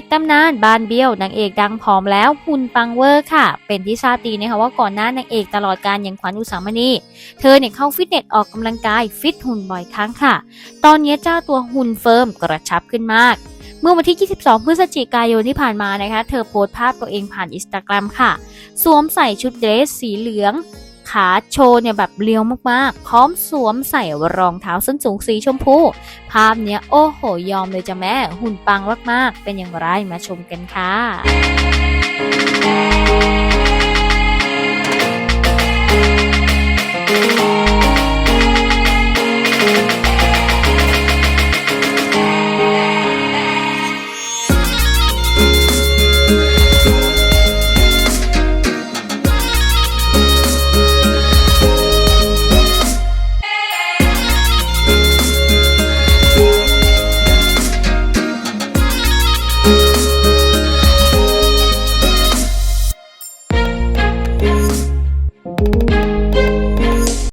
ปิดตำนานบานเบี้ยวนางเอกดังผอมแล้วหุ่นปังเวอร์ค่ะ เป็นที่ทราบดีนะคะว่าก่อนหน้านางเอกตลอดการอย่างขวัญอุสามณี เธอเนี่ยเข้าฟิตเนสออกกำลังกายฟิตหุ่นบ่อยครั้งค่ะ ตอนนี้เจ้าตัวหุ่นเฟิร์มกระชับขึ้นมาก เมื่อวันที่ 22 พฤศจิกายนที่ผ่านมานะคะ เธอโพสต์ภาพตัวเองผ่านอินสตาแกรมค่ะ สวมใส่ชุดเดรสสีเหลือง ขาโชว์เนี่ยแบบเรียวมากๆ พร้อมสวมใส่รองเท้าส้นสูงสีชมพู ภาพเนี้ยโอ้โหยอมเลยจ้ะแม่ หุ่นปังมากๆ เป็นอย่างไรมาชมกันค่ะ